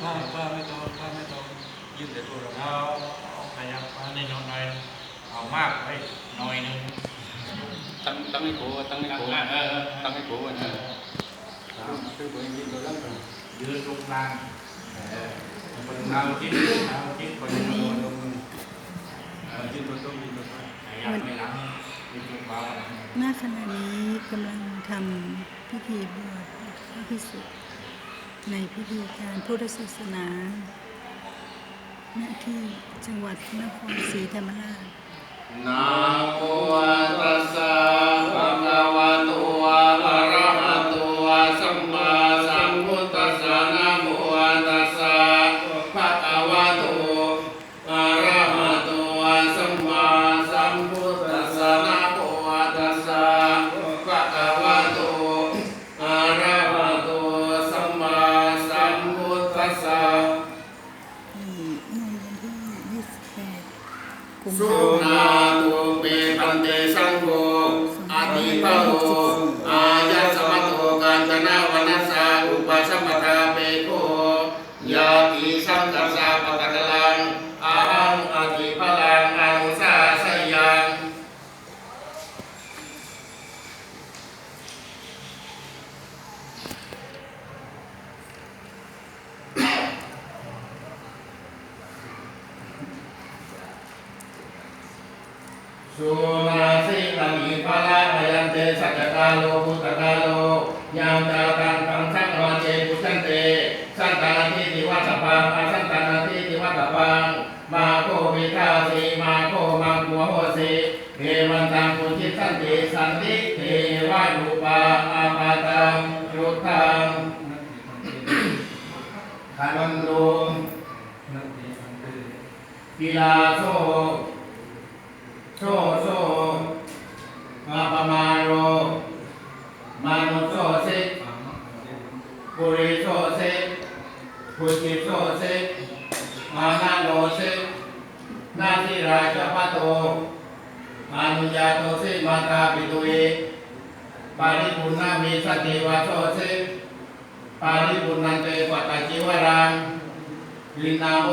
ถ้าถ้าไม่ตรงถ้าไม่ตรงยื่นแต่ตัวเราเราเอาขยับมาในน้อยเอามากไปหน่อยนึงตั้งตั้งให้โกตั้งให้ตั้งโกหน้าเออตั้งให้โกนะคือตัวเองยื่นตัวนั้นก่อนยืนตรงกลางเออคนเราคิดเราคิดคนเราลงมือเออยื่นตัวตรงยื่นตัวตรงขยับไปหลังยืนตรงกลางณขณะนี้กำลังทำพิธีบวชพระพิสุทธิ์ ในพิธีการพุทธศาสนาณที่จังหวัดนครศรีธรรมราชนาโมตัสสะภะคะวะโตอะระหะโตสัมมาสัมพุทธัสสะนะโมตัสสะภะคะวะโต สุภาพันาตุเปปันเตสังโฆอาทิปโหอายัสสมโตกันตนาวันสสาอุปสัมปทาเปโกยาติสังกัสสะปะกะลังอาหังอาทิพลังอานุสาสยัง สุนาสิตังอิปะละอายันเตสัจจกาโลพุตตกาโลยามตาตังตังสังวเจปุสันเต สันตานาทิติวัสสะปังอาสันตานาทิติวัสสะปัง มาโควิทาสีมาโคมังกัวโหสีเทวันตังปุจิตสันติสันติเทวานุปาอาปาตังยุทธังขันธ์ลุงนั่นเองมันคือกีฬาโซ โซโซมาปมาโรมานุโซสิปุริโซสิปุจิโซสิมานาโลสินาทิราชปะโตอนุญาโตสิมาตาปิตุเอปาริปุณณมีสติวาโซสิปาริปุณันเตปัตตจิวรังลินาโม